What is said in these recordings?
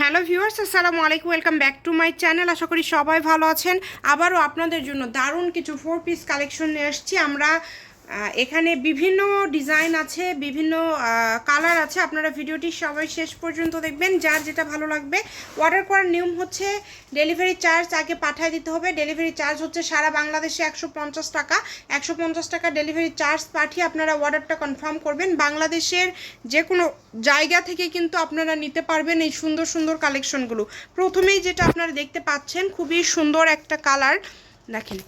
Hello viewers, আসসালামু আলাইকুম, welcome back to my channel. আশা করি সবাই ভালো আছেন। আবারও আপনাদের জন্য দারুণ কিছু ফোর পিস কালেকশন নিয়ে এসেছি। আমরা এখানে বিভিন্ন ডিজাইন আছে, বিভিন্ন কালার আছে। আপনারা ভিডিওটি সবাই শেষ পর্যন্ত দেখবেন। যার যেটা ভালো লাগবে। অর্ডার করার নিয়ম হচ্ছে ডেলিভারি চার্জ আগে পাঠিয়ে দিতে হবে। ডেলিভারি চার্জ হচ্ছে সারা বাংলাদেশে একশো পঞ্চাশ টাকা। একশো পঞ্চাশ টাকা ডেলিভারি চার্জ পাঠিয়ে আপনারা অর্ডারটা কনফার্ম করবেন। বাংলাদেশের যে কোনো জায়গা থেকে কিন্তু আপনারা নিতে পারবেন এই সুন্দর সুন্দর কালেকশনগুলো প্রথমেই যেটা আপনারা দেখতে পাচ্ছেন, খুবই সুন্দর একটা কালার দেখেন।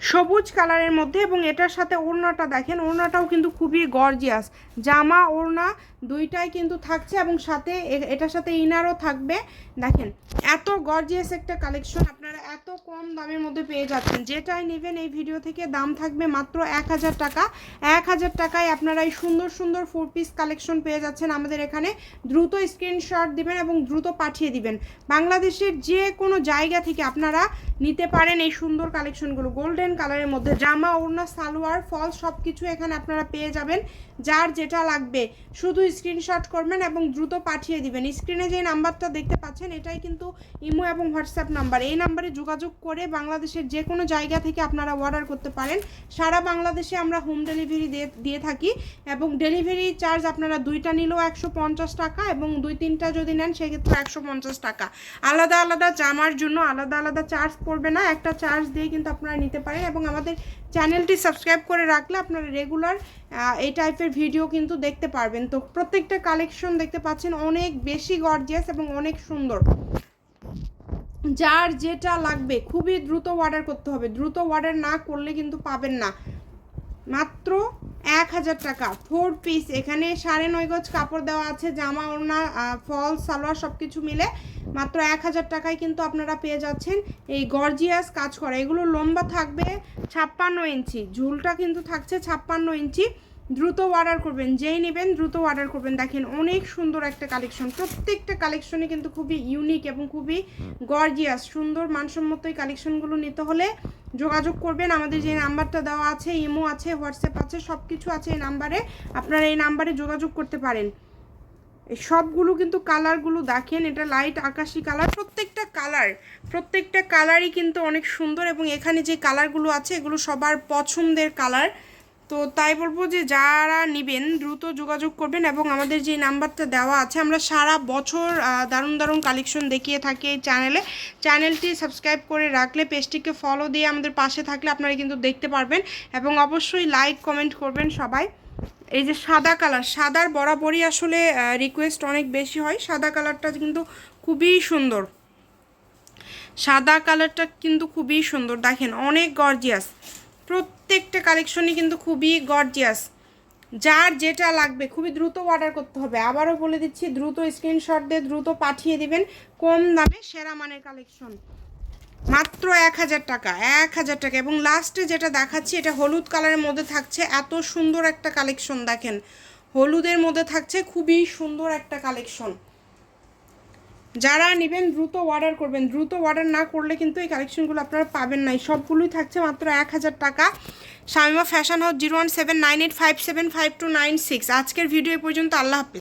সবুজ কালারের মধ্যে এবং এটার সাথে ওড়নাটা দেখেন ওড়নাটাও কিন্তু খুবই গর্জিয়াস জামা ওড়না দুইটাই কিন্তু থাকছে এবং সাথে এটার সাথে ইনারও থাকবে। দেখেন, এত গর্জিয়াস একটা কালেকশন আপনারা এত কম দামের মধ্যে পেয়ে যাচ্ছেন। যেটাই নেবেন এই ভিডিও থেকে দাম থাকবে মাত্র এক হাজার টাকা। এক হাজার টাকায় আপনারা এই সুন্দর সুন্দর ফোর পিস কালেকশন পেয়ে যাচ্ছেন আমাদের এখানে। দ্রুত স্ক্রিনশট দিবেন এবং দ্রুত পাঠিয়ে দিবেন। বাংলাদেশের যে কোনো জায়গা থেকে আপনারা নিতে পারেন এই সুন্দর কালেকশনগুলো গোল্ডেন কালারের মধ্যে জামা, ওড়না, সালোয়ার, ফল সব কিছু এখানে আপনারা পেয়ে যাবেন। যার যেটা লাগবে। শুধু স্ক্রিনশট করবেন এবং দ্রুত পাঠিয়ে দিবেন। স্ক্রিনে যে নাম্বারটা দেখতে পাচ্ছেন, এটাই কিন্তু ইমো এবং হোয়াটসঅ্যাপ নাম্বার। এই নাম্বারে যোগাযোগ করে বাংলাদেশের যে কোনো জায়গা থেকে আপনারা অর্ডার করতে পারেন। সারা বাংলাদেশে আমরা হোম ডেলিভারি দিয়ে দিয়ে থাকি এবং ডেলিভারি চার্জ আপনারা দুইটা নিলেও একশো পঞ্চাশ টাকা এবং দুই তিনটা যদি নেন, সেক্ষেত্রে একশো পঞ্চাশ টাকা। আলাদা আলাদা জামার জন্য আলাদা আলাদা চার্জ পড়বে না। একটা চার্জ দিয়ে কিন্তু আপনারা নিতে পারেন এবং আমাদের চ্যানেলটি সাবস্ক্রাইব করে রাখলে আপনারা রেগুলার এই টাইপের ভিডিও কিন্তু দেখতে পারবেন। তো প্রত্যেকটা কালেকশন দেখতে পাচ্ছেন, অনেক বেশি গর্জিয়াস এবং অনেক সুন্দর। যার যেটা লাগবে, খুবই দ্রুত অর্ডার করতে হবে। দ্রুত অর্ডার না করলে কিন্তু পাবেন না। মাত্র এক হাজার টাকা। ফোর পিস এখানে সাড়ে নয় গজ কাপড় দেওয়া আছে, জামা, ওড়না ফল, সালোয়ার সব কিছু মিলে। মাত্র এক হাজার টাকায় কিন্তু আপনারা পেয়ে যাচ্ছেন এই গর্জিয়াস কাজ করা। এগুলো লম্বা থাকবে ছাপ্পান্ন ইঞ্চি। ঝুলটা কিন্তু থাকছে ছাপ্পান্ন ইঞ্চি। দ্রুত অর্ডার করবেন যেই নেবেন দ্রুত অর্ডার করবেন। দেখেন অনেক সুন্দর একটা কালেকশন প্রত্যেকটা কালেকশনে কিন্তু খুবই ইউনিক এবং খুবই গর্জিয়াস সুন্দর মানসম্মত এই কালেকশনগুলো নিতে হলে যোগাযোগ করবেন। আমাদের যে নাম্বারটা দেওয়া আছে ইমো আছে হোয়াটসঅ্যাপ আছে সব কিছু আছে এই নাম্বারে আপনারা এই নাম্বারে যোগাযোগ করতে পারেন। সবগুলো কিন্তু কালারগুলো দেখেন এটা লাইট আকাশি কালার প্রত্যেকটা কালার প্রত্যেকটা কালারই কিন্তু অনেক সুন্দর এবং এখানে যে কালারগুলো আছে এগুলো সবার পছন্দের কালার তো তাই বলব যে যারা নেবেন, দ্রুত যোগাযোগ করবেন এবং আমাদের যে নাম্বারটা দেওয়া আছে, আমরা সারা বছর দারুণ দারুণ কালেকশন দেখিয়ে থাকি এই চ্যানেলে চ্যানেলটি সাবস্ক্রাইব করে রাখলে পেজটিকে ফলো দিয়ে আমাদের পাশে থাকলে আপনারা কিন্তু দেখতে পারবেন এবং অবশ্যই লাইক কমেন্ট করবেন সবাই। এই যে সাদা কালার সাদার বরাবরই আসলে রিকোয়েস্ট অনেক বেশি হয়। সাদা কালারটা কিন্তু খুবই সুন্দর। সাদা কালারটা কিন্তু খুবই সুন্দর। দেখেন, অনেক গর্জিয়াস প্রত্যেকটা কালেকশনই কিন্তু খুবই গর্জিয়াস যার যেটা লাগবে, খুবই দ্রুত অর্ডার করতে হবে। আবারও বলে দিচ্ছি, দ্রুত স্ক্রিনশট দিয়ে দ্রুত পাঠিয়ে দিবেন কম দামে সেরা মানের কালেকশন মাত্র এক হাজার টাকা, এক হাজার টাকা। এবং লাস্টে যেটা দেখাচ্ছি, এটা হলুদ কালারের মধ্যে থাকছে। এত সুন্দর একটা কালেকশন দেখেন। হলুদের মধ্যে থাকছে খুবই সুন্দর একটা কালেকশন যারা নেবেন, দ্রুত অর্ডার করবেন। দ্রুত অর্ডার না করলে কিন্তু এই কালেকশনগুলো আপনারা পাবেন না। সবগুলোই থাকছে মাত্র এক হাজার টাকা। Shamima fashion house zero one seven nine eight five seven five two nine six আজকের ভিডিও পর্যন্ত আল্লাহ হাফিজ।